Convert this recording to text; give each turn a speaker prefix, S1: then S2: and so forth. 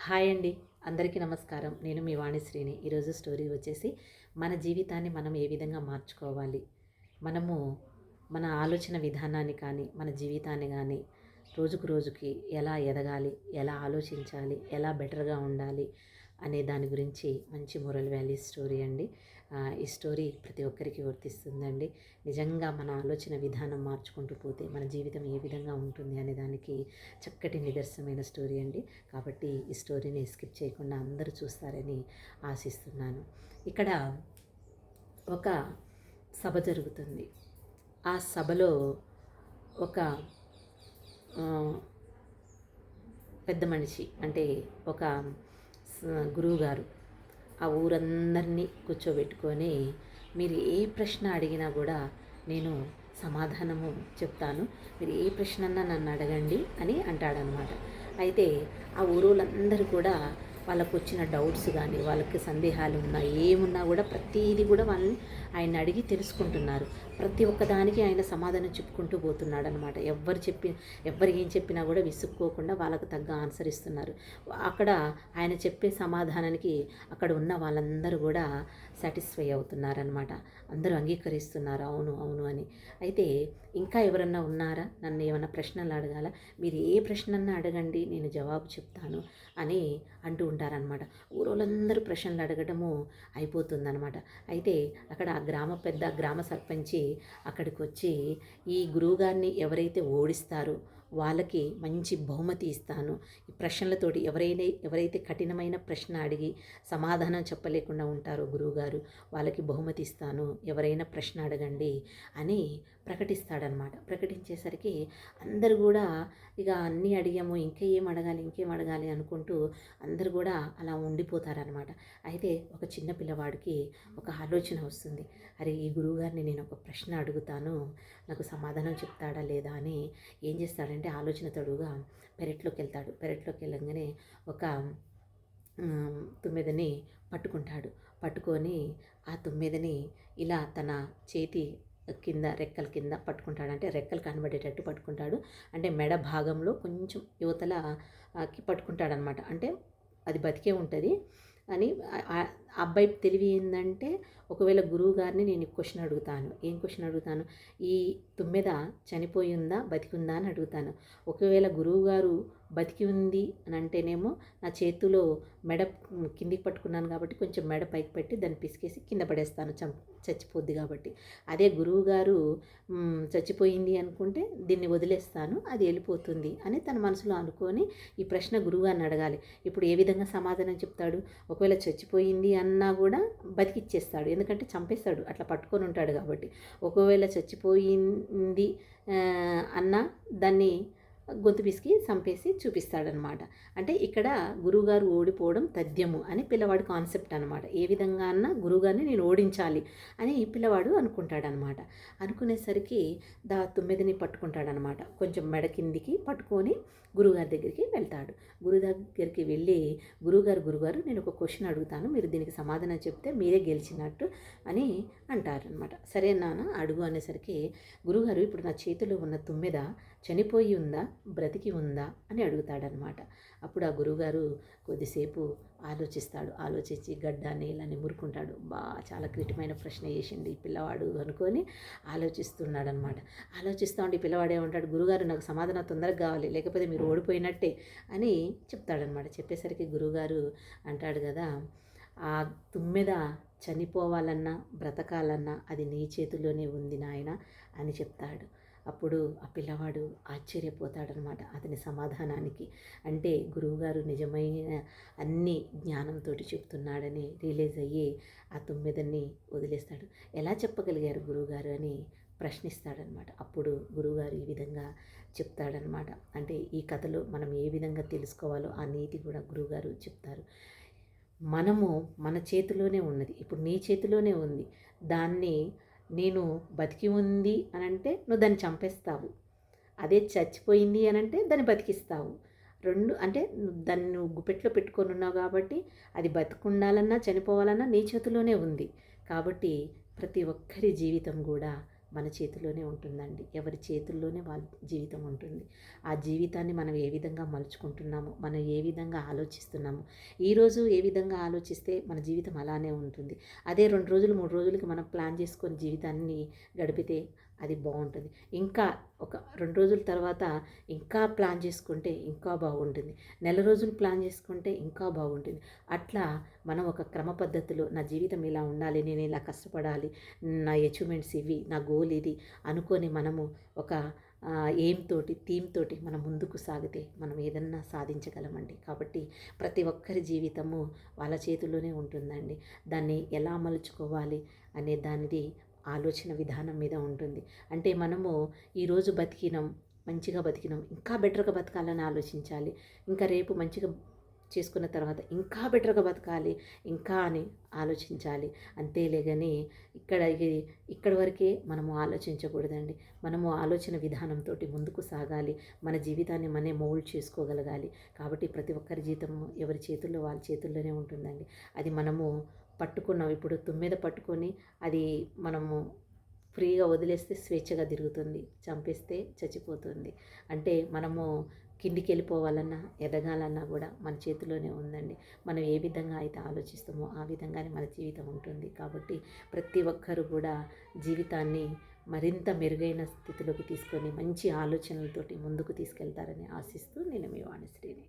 S1: Hi అండి. అందరికీ నమస్కారం. నేను మీ వాణిశ్రీని. ఈరోజు స్టోరీ వచ్చేసి మన జీవితాన్ని మనం ఏ విధంగా మార్చుకోవాలి? మనము మన ఆలోచన విధానాన్ని కానీ మన జీవితాన్ని కానీ రోజుకు రోజుకి ఎలా ఎదగాలి? ఎలా ఆలోచించాలి? ఎలా బెటర్గా ఉండాలి? అనే దాని గురించి మంచి మొరల్ వ్యాలీ స్టోరీ అండి. ఈ స్టోరీ ప్రతి ఒక్కరికి వర్తిస్తుందండి నిజంగా మన ఆలోచన విధానం మార్చుకుంటూ పోతే మన జీవితం ఏ విధంగా ఉంటుంది అనే దానికి చక్కటి నిదర్శనమైన స్టోరీ అండి. కాబట్టి ఈ స్టోరీని స్కిప్ చేయకుండా అందరూ చూస్తారని ఆశిస్తున్నాను. ఇక్కడ ఒక సభ జరుగుతుంది. ఆ సభలో ఒక పెద్ద మనిషి అంటే ఒక గురువుగారు ఆ ఊరందరినీ కూర్చోబెట్టుకొని మీరు ఏ ప్రశ్న అడిగినా కూడా నేను సమాధానము చెప్తాను. మీరు ఏ ప్రశ్న నన్ను అడగండి అని అంటాడనమాట అయితే ఆ ఊరోళ్ళందరూ కూడా వాళ్ళకు వచ్చిన డౌట్స్ కానీ వాళ్ళకి సందేహాలు ఉన్నా ఏమున్నా కూడా ప్రతిదీ కూడా వాళ్ళని ఆయన అడిగి తెలుసుకుంటున్నారు. ప్రతి ఒక్కదానికి ఆయన సమాధానం చెప్పుకుంటూ పోతున్నాడు అనమాట ఎవరు చెప్పి ఎవరు ఏం చెప్పినా కూడా విసుక్కోకుండా వాళ్ళకు తగ్గ ఆన్సర్ ఇస్తున్నారు. అక్కడ ఆయన చెప్పే సమాధానానికి అక్కడ ఉన్న వాళ్ళందరూ కూడా సాటిస్ఫై అవుతున్నారనమాట అందరూ అంగీకరిస్తున్నారు. అవును అవును అని. అయితే ఇంకా ఎవరన్నా ఉన్నారా? నన్ను ఏమైనా ప్రశ్నలు అడగాల? మీరు ఏ ప్రశ్నన్నా అడగండి నేను జవాబు చెప్తాను అని అంటూ ఉంటారనమాట ఊరోళ్ళందరూ ప్రశ్నలు అడగడము అయిపోతుందనమాట అయితే అక్కడ ఆ గ్రామ పెద్ద గ్రామ సర్పంచి అక్కడికి వచ్చి ఈ గురువుగారిని ఎవరైతే ఓడిస్తారో వాళ్ళకి మంచి బహుమతి ఇస్తాను. ఈ ప్రశ్నలతోటి ఎవరైనా ఎవరైతే కఠినమైన ప్రశ్న అడిగి సమాధానం చెప్పలేకుండా ఉంటారో గురువుగారు వాళ్ళకి బహుమతి ఇస్తాను ఎవరైనా ప్రశ్న అడగండి అని ప్రకటిస్తాడనమాట. ప్రకటించేసరికి అందరు కూడా ఇక అన్నీ అడిగాము ఇంకా ఏం అడగాలి ఇంకేం అడగాలి అనుకుంటూ అందరు కూడా అలా ఉండిపోతారనమాట. అయితే ఒక చిన్న పిల్లవాడికి ఒక ఆలోచన వస్తుంది. అరే ఈ గురువుగారిని నేను ఒక ప్రశ్న అడుగుతాను నాకు సమాధానం చెప్తాడా లేదా అని ఏం చేస్తాడంటే ఆలోచన తడుగా పెరట్లోకి వెళ్తాడు పెరట్లోకి వెళ్ళంగానే ఒక తుమ్మెదని పట్టుకుంటాడు. పట్టుకొని ఆ తుమ్మెదని ఇలా తన చేతి కింద రెక్కల కింద పట్టుకుంటాడు. అంటే రెక్కలు కనబడేటట్టు పట్టుకుంటాడు. అంటే మెడ భాగంలో కొంచెం యువతలకి పట్టుకుంటాడనమాట. అంటే అది బతికే ఉంటుంది. అని అబ్బాయి తెలివి ఏంటంటే ఒకవేళ గురువు గారిని నేను క్వశ్చన్ అడుగుతాను. ఏం క్వశ్చన్ అడుగుతాను? ఈ తుమ్మెద చనిపోయి ఉందా? బతికి ఉందా? అని అడుగుతాను. ఒకవేళ గురువు గారు బతికి ఉంది అని అంటేనేమో నా చేతిలో మెడ కిందికి పట్టుకున్నాను కాబట్టి కొంచెం మెడ పైకి పెట్టి దాన్ని పిసికేసి కింద పడేస్తాను. చం చచ్చిపోద్ది కాబట్టి. అదే గురువు గారు చచ్చిపోయింది అనుకుంటే దీన్ని వదిలేస్తాను అది వెళ్ళిపోతుంది అని తన మనసులో అనుకొని ఈ ప్రశ్న గురువుగారిని అడగాలి. ఇప్పుడు ఏ విధంగా సమాధానం చెప్తాడు? ఒకవేళ చచ్చిపోయింది అన్నా కూడా బతికిచ్చేస్తాడు. ఎందుకంటే చంపేస్తాడు. అట్లా పట్టుకొని ఉంటాడు కాబట్టి. ఒకవేళ చచ్చిపోయింది అన్న అన్నా దాన్ని గొంతు పిసికి చంపేసి చూపిస్తాడనమాట. అంటే ఇక్కడ గురువుగారు ఓడిపోవడం తథ్యము అని పిల్లవాడి కాన్సెప్ట్ అనమాట. ఏ విధంగా అన్నా గురువుగారిని నేను ఓడించాలి అని ఈ పిల్లవాడు అనుకుంటాడనమాట. అనుకునేసరికి దా తొమ్మిదిని పట్టుకుంటాడనమాట. కొంచెం మెడ కిందికి పట్టుకొని గురువుగారి దగ్గరికి వెళ్తాడు. గురువు దగ్గరికి వెళ్ళి గురువుగారు గురుగారు నేను ఒక క్వశ్చన్ అడుగుతాను. మీరు దీనికి సమాధానం చెప్తే మీరే గెలిచినట్టు అని అంటారనమాట. సరే నాన్న అడుగు అనేసరికి గురుగారు ఇప్పుడు నా చేతిలో ఉన్న తుమ్మెద చనిపోయి ఉందా? బ్రతికి ఉందా అని అడుగుతాడనమాట. అప్పుడు ఆ గురువుగారు కొద్దిసేపు ఆలోచిస్తాడు. ఆలోచించి గడ్డ నీళ్ళని మురుకుంటాడు. బా చాలా క్రిటమైన ప్రశ్న వేసింది ఈ పిల్లవాడు అనుకొని ఆలోచిస్తున్నాడు అనమాట ఆలోచిస్తూ ఉంటే ఈ పిల్లవాడు ఏమంటాడు? గురుగారు నాకు సమాధానం తొందరగా కావాలి లేకపోతే మీరు ఓడిపోయినట్టే అని చెప్తాడనమాట. చెప్పేసరికి గురువుగారు అంటాడు కదా ఆ తుమ్మెద చనిపోవాలన్నా బ్రతకాలన్నా అది నీ చేతిలోనే ఉంది నాయన అని చెప్తాడు. అప్పుడు ఆ పిల్లవాడు ఆశ్చర్యపోతాడనమాట అతని సమాధానానికి. అంటే గురువుగారు నిజమైన అన్ని జ్ఞానంతో చెప్తున్నాడని రిలీజ్ అయ్యి ఆ తొమ్మిదని వదిలేస్తాడు. ఎలా చెప్పగలిగారు గురువుగారు అని ప్రశ్నిస్తాడనమాట. అప్పుడు గురువుగారు ఈ విధంగా చెప్తాడనమాట. అంటే ఈ కథలో మనం ఏ విధంగా తెలుసుకోవాలో ఆ నీతి కూడా గురువుగారు చెప్తారు. మనము మన చేతిలోనే ఉన్నది. ఇప్పుడు నీ చేతిలోనే ఉంది. దాన్ని నేను బతికి ఉంది అని అంటే నువ్వు దాన్ని చంపేస్తావు. అదే చచ్చిపోయింది అని అంటే దాన్ని బతికిస్తావు. రెండు అంటే దాన్ని నువ్వు గుప్పెట్లో పెట్టుకొని ఉన్నావు కాబట్టి అది బతుకుండాలన్నా చనిపోవాలన్నా నీ చేతిలోనే ఉంది. కాబట్టి ప్రతి ఒక్కరి జీవితం కూడా మన చేతిలోనే ఉంటుందండి. ఎవరి చేతుల్లోనే వాళ్ళ జీవితం ఉంటుంది. ఆ జీవితాన్ని మనం ఏ విధంగా మలుచుకుంటున్నాము మనం ఏ విధంగా ఆలోచిస్తున్నాము ఈరోజు ఏ విధంగా ఆలోచిస్తే మన జీవితం అలానే ఉంటుంది. అదే రెండు రోజులు మూడు రోజులకి మనం ప్లాన్ చేసుకొని జీవితాన్ని గడిపితే అది బాగుంటుంది. ఇంకా ఒక రెండు రోజుల తర్వాత ఇంకా ప్లాన్ చేసుకుంటే ఇంకా బాగుంటుంది. నెల రోజులు ప్లాన్ చేసుకుంటే ఇంకా బాగుంటుంది. అట్లా మనం ఒక క్రమ పద్ధతిలో నా జీవితం ఇలా ఉండాలి నేను ఇలా కష్టపడాలి నా అచీవ్మెంట్స్ ఇవి నా గోల్ ఇది అనుకొని మనము ఒక ఏం తోటి థీమ్ తోటి మనం ముందుకు సాగితే మనం ఏదన్నా సాధించగలమండి. కాబట్టి ప్రతి ఒక్కరి జీవితము వాళ్ళ చేతుల్లోనే ఉంటుందండి. దాన్ని ఎలా మలుచుకోవాలి అనే దానిది ఆలోచన విధానం మీద ఉంటుంది. అంటే మనము ఈరోజు బతికినాం మంచిగా బతికినాం ఇంకా బెటర్గా బతకాలని ఆలోచించాలి. ఇంకా రేపు మంచిగా చేసుకున్న తర్వాత ఇంకా బెటర్గా బతకాలి ఇంకా అని ఆలోచించాలి. అంతేలే కానీ ఇక్కడ ఇక్కడ వరకే మనము ఆలోచించకూడదండి. మనము ఆలోచన విధానంతో ముందుకు సాగాలి. మన జీవితాన్ని మనే మౌల్డ్ చేసుకోగలగాలి. కాబట్టి ప్రతి ఒక్కరి జీతం ఎవరి చేతుల్లో వాళ్ళ చేతుల్లోనే ఉంటుందండి. అది మనము పట్టుకున్నాం. ఇప్పుడు తుమ్మెద పట్టుకొని అది మనము ఫ్రీగా వదిలేస్తే స్వేచ్ఛగా తిరుగుతుంది. చంపేస్తే చచ్చిపోతుంది. అంటే మనము కిందికి వెళ్ళిపోవాలన్నా ఎదగాలన్నా కూడా మన చేతిలోనే ఉందండి. మనం ఏ విధంగా అయితే ఆలోచిస్తామో ఆ విధంగానే మన జీవితం ఉంటుంది. కాబట్టి ప్రతి ఒక్కరు కూడా జీవితాన్ని మరింత మెరుగైన స్థితిలోకి తీసుకొని మంచి ఆలోచనలతోటి ముందుకు తీసుకెళ్తారని ఆశిస్తూ నేను మీ వాణిశ్రీని